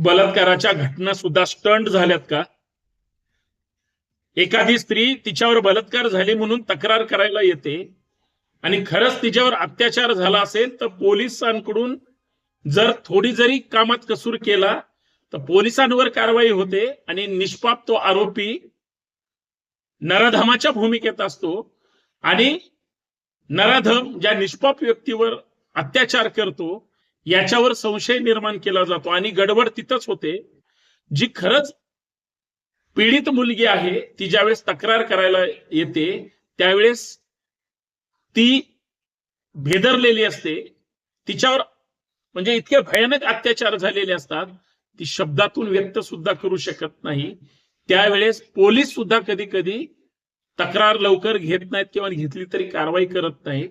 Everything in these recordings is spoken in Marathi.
बलात्काराच्या घटना सुद्धा स्टंट झाल्यात का? एखादी स्त्री तिच्यावर बलात्कार झाले म्हणून तक्रार करायला येते आणि खरंच तिच्यावर अत्याचार झाला असेल तर पोलिसांकडून जर थोडी जरी कामात कसूर केला तर पोलिसांवर कारवाई होते आणि निष्पाप तो आरोपी नराधमाच्या भूमिकेत असतो आणि नराधम ज्या निष्पाप व्यक्तीवर अत्याचार करतो याच्यावर संशय निर्माण केला जातो आणि गडबड तिथंच होते. जी खरंच पीडित मुलगी आहे ती ज्यावेळेस तक्रार करायला येते त्यावेळेस ती भेदरलेली असते. तिच्यावर म्हणजे इतके भयानक अत्याचार झालेले असतात. ती शब्दातून व्यक्त सुद्धा करू शकत नाही. त्यावेळेस पोलीस सुद्धा कधी कधी तक्रार लवकर घेत नाहीत किंवा घेतली तरी कारवाई करत नाहीत.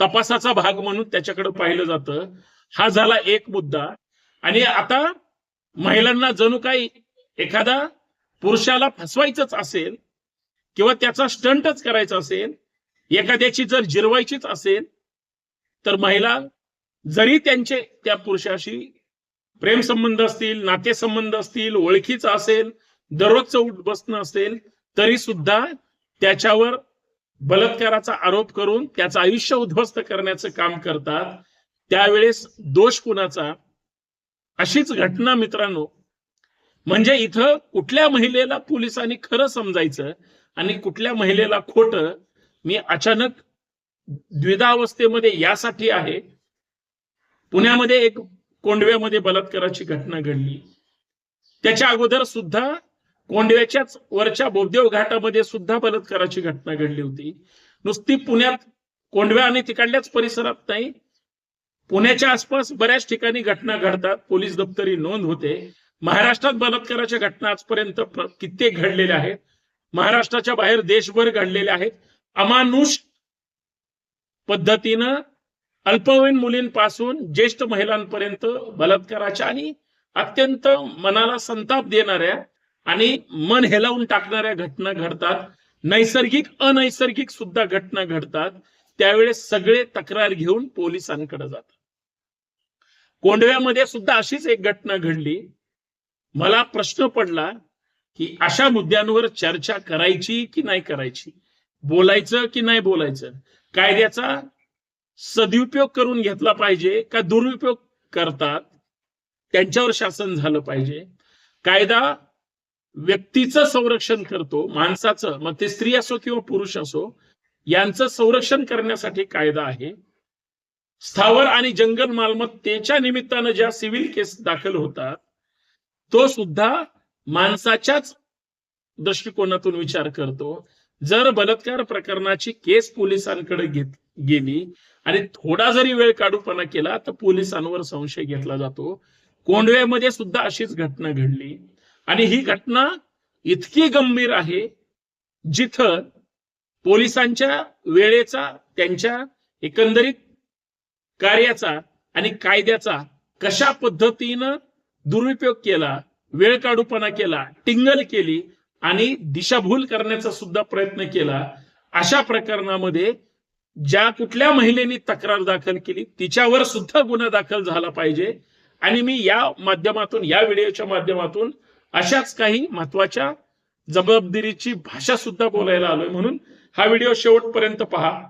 तपासाचा भाग म्हणून त्याच्याकडे पाहिलं जातं. हा झाला एक मुद्दा. आणि आता महिलांना जणू काही एखादा पुरुषाला फसवायचंच असेल किंवा त्याचा स्टंटच करायचा असेल एखाद्याची जर जिरवायचीच असेल तर महिला जरी त्यांचे त्या पुरुषाशी प्रेम संबंध असतील नातेसंबंध असतील ओळखीचा असेल दररोजचं उठ बसणं असेल तरी सुद्धा त्याच्यावर बलात्काराचा आरोप करून त्याचं आयुष्य उद्ध्वस्त करण्याचं काम करतात. त्यावेळेस दोष कुणाचा? अशीच घटना मित्रांनो. म्हणजे इथं कुठल्या महिलेला पोलिसांनी खरं समजायचं आणि कुठल्या महिलेला खोट मी अचानक द्विधावस्थेमध्ये यासाठी आहे. पुण्यामध्ये एक कोंडव्यामध्ये बलात्काराची घटना घडली. त्याच्या अगोदर सुद्धा कोंडव्याच्याच वरच्या बोगदेव घाटामध्ये सुद्धा बलात्काराची घटना घडली होती. नुसती पुण्यात कोंडव्या आणि तिकडल्याच परिसरात नाही पुण्याच्या आसपास बऱ्याच ठिकाणी घटना घडतात. पोलीस दप्तरी नोंद होते. महाराष्ट्रात बलात्काराच्या घटना आजपर्यंत कित्येक घडलेल्या आहेत. महाराष्ट्राच्या बाहेर देशभर घडलेल्या आहेत. अमानुष पद्धतीनं अल्पवयीन मुलींपासून ज्येष्ठ महिलांपर्यंत बलात्काराच्या आणि अत्यंत मनाला संताप देणाऱ्या आणि मन हेलावून टाकणाऱ्या घटना घडतात. नैसर्गिक अनैसर्गिक सुद्धा घटना घडतात. त्यावेळेस सगळे तक्रार घेऊन पोलिसांकडे जातात. कोंडव्यामध्ये सुद्धा अशीच एक घटना घडली. मला प्रश्न पडला की अशा मुद्द्यांवर चर्चा करायची की नाही करायची? बोलायचं की नाही बोलायचं? कायद्याचा सदुपयोग करून घेतला पाहिजे का दुरुपयोग करतात? त्यांच्यावर शासन झालं पाहिजे. कायदा व्यक्तीचं संरक्षण करतो माणसाचं. मग ते स्त्री असो किंवा पुरुष असो यांचं संरक्षण करण्यासाठी कायदा आहे. स्थावर आणि जंगल मालमत्तेच्या निमित्तानं ज्या सिव्हिल केस दाखल होतात तो सुद्धा माणसाच्याच दृष्टिकोनातून विचार करतो. जर बलात्कार प्रकरणाची केस पोलिसांकडे घेत गेली आणि थोडा जरी वेळ काढूपणा केला तर पोलिसांवर संशय घेतला जातो. कोंडव्यामध्ये सुद्धा अशीच घटना घडली. आणि ही घटना इतकी गंभीर आहे जिथं पोलिसांच्या वेळेचा त्यांच्या एकंदरीत कार्याचा आणि कायद्याचा कशा पद्धतीनं दुरुपयोग केला वेळ काढूपणा केला टिंगल केली आणि दिशाभूल करण्याचा सुद्धा प्रयत्न केला अशा प्रकरणामध्ये ज्या कुठल्या महिलेने तक्रार दाखल केली तिच्यावर सुद्धा गुन्हा दाखल झाला पाहिजे. आणि मी या माध्यमातून या व्हिडिओच्या माध्यमातून अशाच काही महत्त्वाच्या जबाबदारीची भाषा सुद्धा बोलायला आलोय. म्हणून हा व्हिडिओ शेवटपर्यंत पहा.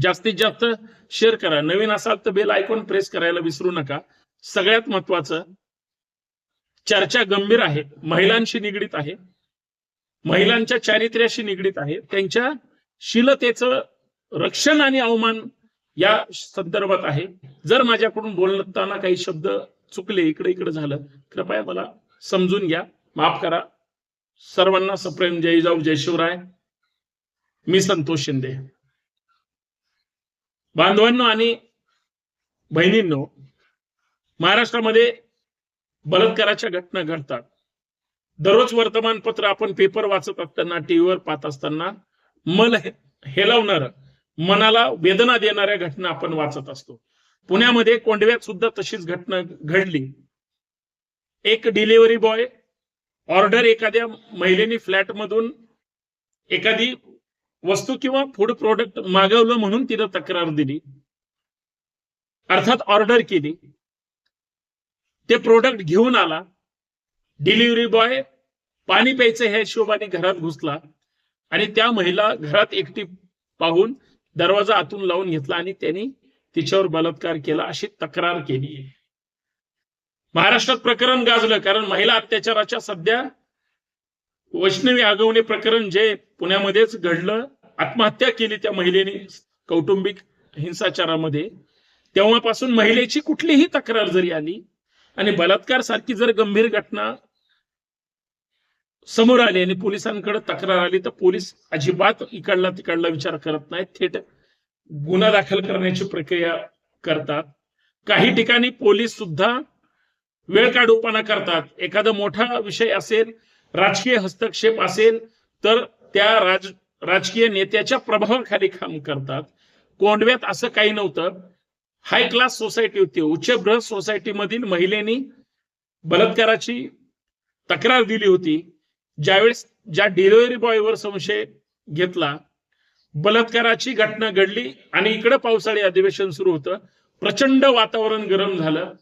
जास्तीत जास्त शेअर करा. नवीन असाल तर बेल आयकॉन प्रेस करायला विसरू नका. सगळ्यात महत्वाचं चर्चा गंभीर आहे. महिलांशी निगडीत आहे. महिलांच्या चारित्र्याशी निगडीत आहे. त्यांच्या शीलतेचं रक्षण आणि अवमान या संदर्भात आहे. जर माझ्याकडून बोलताना काही शब्द चुकले इकडे इकडे झालं कृपया मला समजून घ्या. माफ करा. सर्वांना सप्रेम. जय जाऊ जय शिवराय. मी संतोष शिंदे. बांधवांनो आणि बहिणींनो महाराष्ट्रामध्ये बलात्काराच्या घटना घडतात. दररोज वर्तमानपत्र आपण पेपर वाचत असताना टीव्हीवर पाहत असताना मन हेलावणार मनाला वेदना देणाऱ्या घटना आपण वाचत असतो. पुण्यामध्ये कोंडव्यात सुद्धा तशीच घटना घडली. एक डिलिव्हरी बॉय ऑर्डर एखाद्या महिलेने फ्लॅट मधून एखादी वस्तू किंवा फूड प्रोडक्ट मागवलं म्हणून तिला तक्रार दिली. अर्थात ऑर्डर केली. ते प्रोडक्ट घेऊन आला. डिलिव्हरी बॉय पाणी प्यायचं ह्या हिशोबाने घरात घुसला आणि त्या महिला घरात एकटी पाहून दरवाजा आतून लावून घेतला आणि त्यांनी तिच्यावर बलात्कार केला अशी तक्रार केली. महाराष्ट्रात प्रकरण गाजलं कारण महिला अत्याचाराच्या सध्या वैष्णवी आगवणे प्रकरण जे पुण्यामध्येच घडलं आत्महत्या केली त्या महिलेने कौटुंबिक हिंसाचारामध्ये. तेव्हापासून महिलेची कुठलीही तक्रार जरी आली आणि बलात्कार सारखी जर गंभीर घटना समोर आली आणि पोलिसांकडे तक्रार आली तर पोलीस अजिबात इकडला तिकडला विचार करत नाहीत. थेट गुन्हा दाखल करण्याची प्रक्रिया करतात. काही ठिकाणी पोलीस सुद्धा वेळ काढूपणा करतात. एखादा मोठा विषय असेल राजकीय हस्तक्षेप असेल तर त्या राज राजकीय नेत्याच्या प्रभावाखाली काम करतात. कोंडव्यात असं काही नव्हतं. हाय क्लास सोसायटी होती. उच्चभ्र सोसायटीमधील महिलेनी बलात्काराची तक्रार दिली होती. ज्यावेळेस ज्या डिलिव्हरी बॉयवर संशय घेतला बलात्काराची घटना घडली आणि इकडे पावसाळी अधिवेशन सुरू होतं. प्रचंड वातावरण गरम झालं.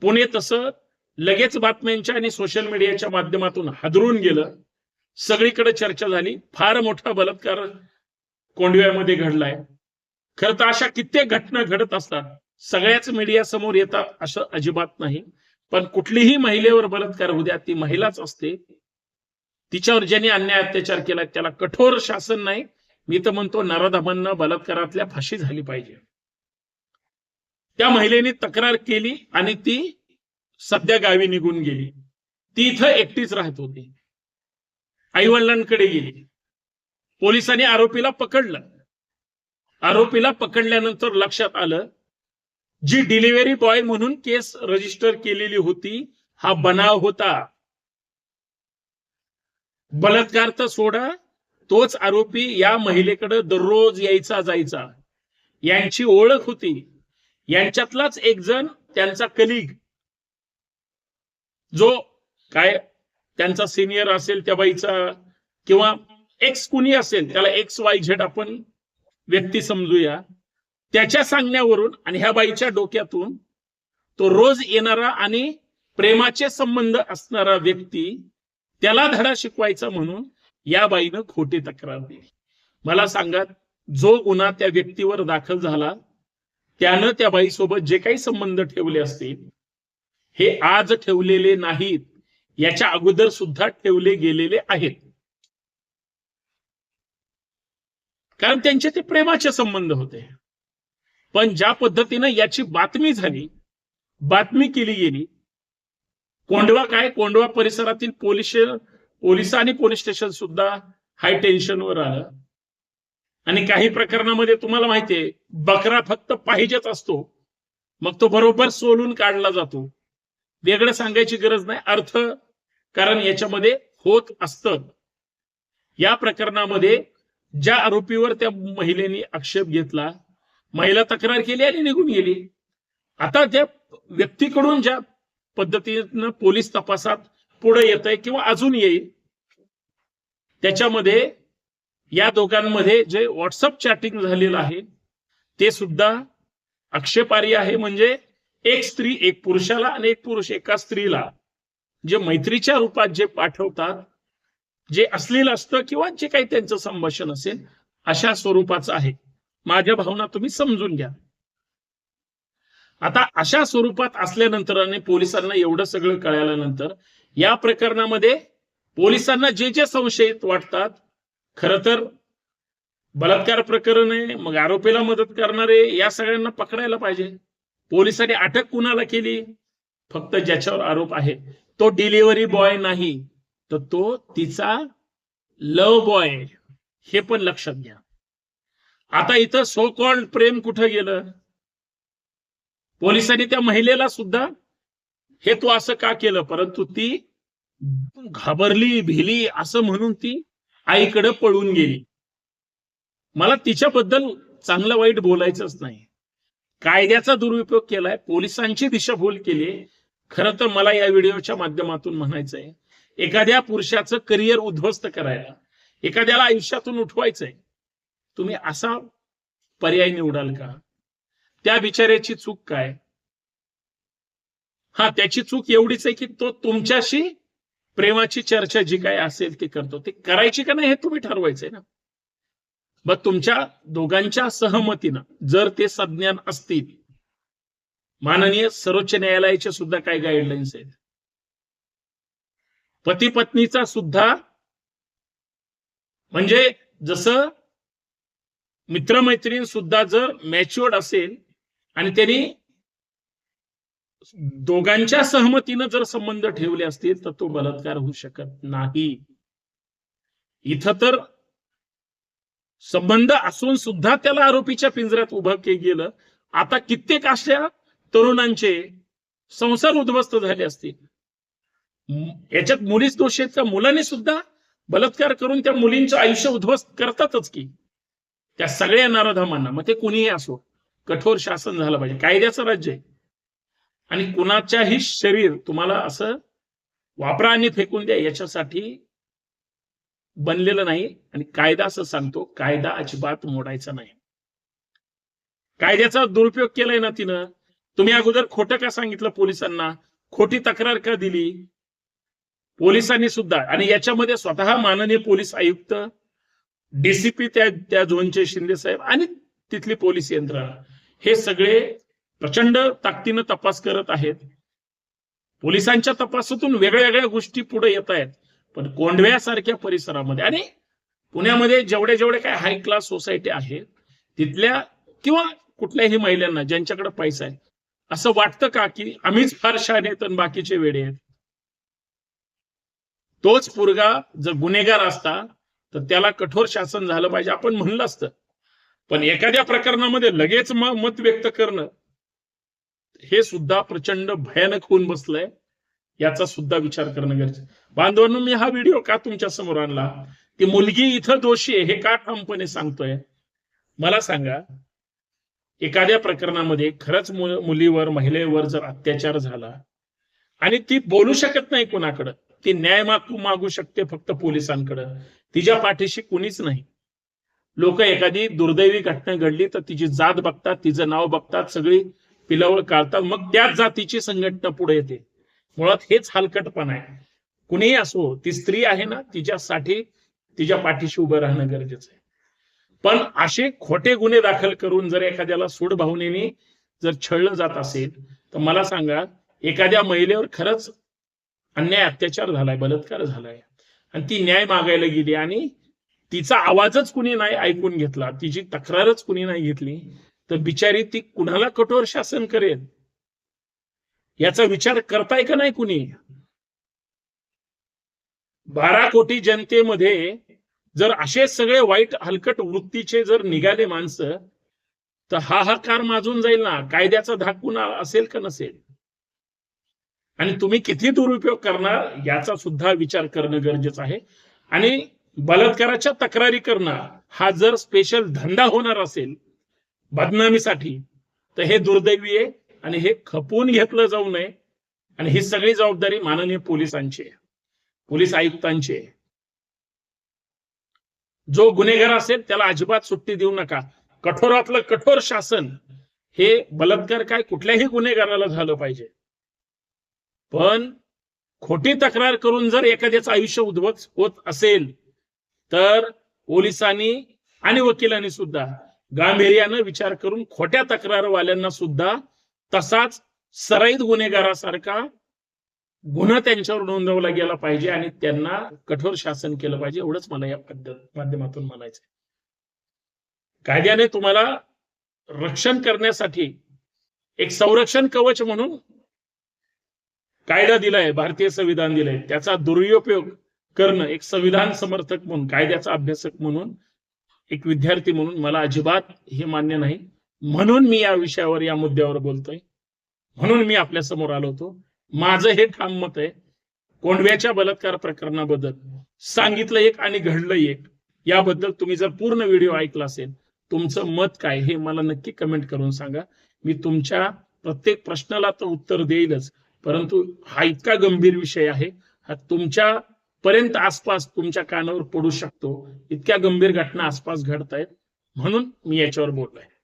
पुणे तसं लगेच बातम्यांच्या आणि सोशल मीडियाच्या माध्यमातून हादरून गेलं. सगळीकडे चर्चा झाली. फार मोठा बलात्कार कोंडव्यामध्ये घडलाय. खरं तर अशा कित्येक घटना घडत असतात. सगळ्याच मीडिया समोर येतात असं अजिबात नाही. पण कुठलीही महिलेवर बलात्कार होऊ द्या ती महिलाच असते. तिच्यावर ज्यांनी अन्याय अत्याचार केला त्याला कठोर शासन नाही. मी तर म्हणतो नराधमांना बलात्कारातल्या फाशी झाली पाहिजे. त्या महिलेने तक्रार केली आणि ती सध्या गावी निघून गेली. ती इथं एकटीच राहत होती. आईवडिलांकडे गेली. पोलिसांनी आरोपीला पकडलं. आरोपीला पकडल्यानंतर लक्षात आलं जी डिलिव्हरी बॉय म्हणून केस रजिस्टर केलेली होती हा बनाव होता. बलात्कार तर सोडा तोच आरोपी या महिलेकडे दररोज यायचा जायचा. यांची ओळख होती. यांच्यातलाच एक जण त्यांचा कलिग. जो काय त्यांचा सिनियर असेल त्या बाईचा किंवा एक्स कुणी असेल त्याला एक्स वाय झेड आपण व्यक्ती समजूया. त्याच्या सांगण्यावरून आणि ह्या बाईच्या डोक्यातून तो रोज येणारा आणि प्रेमाचे संबंध असणारा व्यक्ती त्याला धडा शिकवायचा म्हणून या बाईनं खोटी तक्रार दिली. मला सांगा जो गुन्हा त्या व्यक्तीवर दाखल झाला त्यानं त्या बाईसोबत जे काही संबंध ठेवले असतील हे आज ठेवलेले नाहीत याच्या अगोदर सुद्धा ठेवले गेलेले आहेत. कारण त्यांचे ते प्रेमाचे संबंध होते. पण ज्या पद्धतीनं याची बातमी झाली बातमी केली गेली कोंडवा काय कोंडवा परिसरातील पोलीस पोलीस आणि पोलीस स्टेशन सुद्धा हाय टेन्शनवर आलं. आणि काही प्रकरणामध्ये तुम्हाला माहितीये बकरा फक्त पाहिजेच असतो. मग तो बरोबर सोलून काढला जातो. वेगळं सांगायची गरज नाही. अर्थ कारण याच्यामध्ये होत असत. या प्रकरणामध्ये ज्या आरोपीवर त्या महिलेने आक्षेप घेतला महिला तक्रार केली आणि निघून गेली. आता त्या व्यक्तीकडून ज्या पद्धतीनं पोलीस तपासात पुढे येत आहे किंवा अजून येईल त्याच्यामध्ये या दोघांमध्ये जे व्हॉट्सअप चॅटिंग झालेलं आहे ते सुद्धा आक्षेपार्ह आहे. म्हणजे एक स्त्री एक पुरुषाला आणि एक पुरुष एका स्त्रीला. जे मैत्रीच्या रूपात जे पाठवतात जे अश्लील असतं किंवा जे काही त्यांचं संभाषण असेल अशा स्वरूपाचं आहे. माझ्या भावना तुम्ही समजून घ्या. आता अशा स्वरूपात असल्यानंतर आणि पोलिसांना एवढं सगळं कळाल्यानंतर या प्रकरणामध्ये पोलिसांना जे जे संशयित वाटतात खर तर बलात्कार प्रकरण आहे मग आरोपीला मदत करणारे या सगळ्यांना पकडायला पाहिजे. पोलिसांनी अटक कुणाला केली? फक्त ज्याच्यावर आरोप आहे. तो डिलिव्हरी बॉय नाही. तर तो तिचा लव बॉय हे पण लक्षात घ्या. आता इथं सो कॉल्ड प्रेम कुठं गेलं? पोलिसांनी त्या महिलेला सुद्धा हे तू असं का केलं? परंतु ती घाबरली भिली असं म्हणून ती आईकडे पळून गेली. मला तिच्याबद्दल चांगलं वाईट बोलायचंच नाही. कायद्याचा दुरुपयोग केलाय पोलिसांची दिशाभूल केली खरं तर मला या व्हिडिओच्या माध्यमातून म्हणायचंय एखाद्या पुरुषाचं करिअर उद्ध्वस्त करायला एखाद्याला आयुष्यातून उठवायचंय तुम्ही असा पर्याय निवडाल का? त्या बिचाऱ्याची चूक काय? हा त्याची चूक एवढीच आहे की तो तुमच्याशी प्रेमाची चर्चा जी काय असेल ती करतो. ती करायची का नाही हे तुम्ही ठरवायचंय ना. मग तुमच्या दोघांच्या सहमतीनं जर ते संज्ञान असतील माननीय सर्वोच्च न्यायालयाचे सुद्धा काही गाईडलाईन्स आहेत? पती पत्नीचा सुद्धा म्हणजे जसं मित्रमैत्रीण सुद्धा जर मॅच्युअर्ड असेल आणि त्यांनी दोघांच्या सहमतीनं जर संबंध ठेवले असतील तर तो बलात्कार होऊ शकत नाही. इथं तर संबंध असून सुद्धा त्याला आरोपीच्या पिंजऱ्यात उभं केलं गेलं. आता कित्येक अशा तरुणांचे संसार उद्ध्वस्त झाले असतील. याच्यात मुलीच दोषी आहेत मुलाने सुद्धा बलात्कार करून त्या मुलींचं आयुष्य उद्ध्वस्त करतातच की. त्या सगळ्या नराधमांना. मग ते कुणीही असो कठोर शासन झालं पाहिजे. कायद्याचं राज्य आहे. आणि कुणाच्याही शरीर तुम्हाला असं वापरा आणि फेकून द्या याच्यासाठी बनलेलं नाही आणि कायदा असं सांगतो कायदा अजिबात मोडायचा नाही. कायद्याचा दुरुपयोग केलाय ना तिनं. तुम्ही अगोदर खोटं का सांगितलं पोलिसांना? खोटी तक्रार का दिली? पोलिसांनी सुद्धा. आणि याच्यामध्ये स्वतः माननीय पोलीस आयुक्त डीसीपी त्या त्या झोनचे शिंदे साहेब आणि तिथली पोलीस यंत्रणा. हे सगळे प्रचंड ताकदीनं तपास करत आहेत. पोलिसांच्या तपासातून वेगळ्या वेगळ्या गोष्टी पुढे येत आहेत. पण कोंढव्यासारख्या परिसरामध्ये आणि पुण्यामध्ये जेवढे जेवढे काय हाय क्लास सोसायटी आहेत तिथल्या किंवा कुठल्याही महिलांना ज्यांच्याकडे पैसा आहे असं वाटतं का की आम्हीच फार शाने आहेत आणि बाकीचे वेडे आहेत? तोच पुरगा जर गुन्हेगार असता तर त्याला कठोर शासन झालं पाहिजे आपण म्हणलं असतं. पण एखाद्या प्रकरणामध्ये लगेच मत व्यक्त करणं हे सुद्धा प्रचंड भयानक होऊन बसलंय. याचा सुद्धा विचार करणं गरजेचं बांधवांनो मी हा व्हिडिओ का तुमच्यासमोर आणला? ती मुलगी इथं दोषी आहे हे का ठामपणे सांगतोय? मला सांगा एखाद्या प्रकरणामध्ये खरंच मुलीवर महिलेवर जर अत्याचार झाला आणि ती बोलू शकत नाही कोणाकडं ती न्याय मागू मागू शकते फक्त पोलिसांकडं तिच्या पाठीशी कुणीच नाही. लोक एखादी दुर्दैवी घटना घडली तर तिची जात बघतात तिचं नाव बघतात सगळी पिलावळ काढतात मग त्याच जातीची संघटना पुढे येते. मुळात हेच हलकटपण आहे. कुणीही असो ती स्त्री आहे ना तिच्यासाठी तिच्या पाठीशी उभं राहणं गरजेचं आहे. पण असे खोटे गुन्हे दाखल करून जर एखाद्याला सूड भावनेने जर छळलं जात असेल तर मला सांगा एखाद्या महिलेवर खरंच अन्याय अत्याचार झालाय बलात्कार झालाय. आणि ती न्याय मागायला गेली आणि तिचा आवाजच कुणी नाही ऐकून घेतला तिची तक्रारच कुणी नाही घेतली तर बिचारी ती कुणाला कठोर शासन करेल? याचा विचार करताय का नाही कुणी? बारा कोटी जनतेमध्ये जर असे सगळे वाईट हलकट वृत्तीचे जर निघाले माणसं तर हाहाकार माजून जाईल ना? कायद्याचा धाकून असेल का नसेल? आणि तुम्ही किती दुरुपयोग करणार याचा सुद्धा विचार करणं गरजेचं आहे. आणि बलात्काराच्या तक्रारी करणं हा जर स्पेशल धंदा होणार असेल बदनामीसाठी तर हे दुर्दैवी आहे. आणि हे खपवून घेतलं जाऊ नये. आणि ही सगळी जबाबदारी माननीय पोलिसांची आहे. पोलीस आयुक्तांची आहे. जो गुन्हेगार असेल त्याला अजिबात सुट्टी देऊ नका. कठोरातलं कठोर शासन हे बलात्कार काय कुठल्याही गुन्हेगाराला झालं पाहिजे. पण खोटी तक्रार करून जर एखाद्याचं आयुष्य उद्भवत होत असेल तर पोलिसांनी आणि वकिलांनी सुद्धा गांभीर्यानं विचार करून खोट्या तक्रारवाल्यांना सुद्धा तसाच सराईत गुन्हेगारासारखा गुन्हा त्यांच्यावर नोंदवला गेला पाहिजे आणि त्यांना कठोर शासन केलं पाहिजे एवढंच मला या माध्यमातून म्हणायचं कायद्याने तुम्हाला रक्षण करण्यासाठी एक संरक्षण कवच म्हणून कायदा दिलाय भारतीय संविधान दिलंय. त्याचा दुरुपयोग करणं एक संविधान समर्थक म्हणून कायद्याचा अभ्यासक म्हणून एक विद्यार्थी म्हणून मला अजिबात हे मान्य नाही. म्हणून मी या विषयावर या मुद्द्यावर बोलतोय. म्हणून मी आपल्यासमोर आलो होतो. माझं हे ठाम मत आहे कोंडव्याच्या बलात्कार प्रकरणाबद्दल सांगितलं एक आणि घडलं एक याबद्दल तुम्ही जर पूर्ण व्हिडिओ ऐकला असेल तुमचं मत काय हे मला नक्की कमेंट करून सांगा. मी तुमच्या प्रत्येक प्रश्नाला तर उत्तर देईलच परंतु हा इतका गंभीर विषय आहे हा तुमच्या पर्यंत आसपास तुमच्या कानावर पडू शकतो. इतक्या गंभीर घटना आसपास घडत आहेत म्हणून मी याच्यावर बोललोय.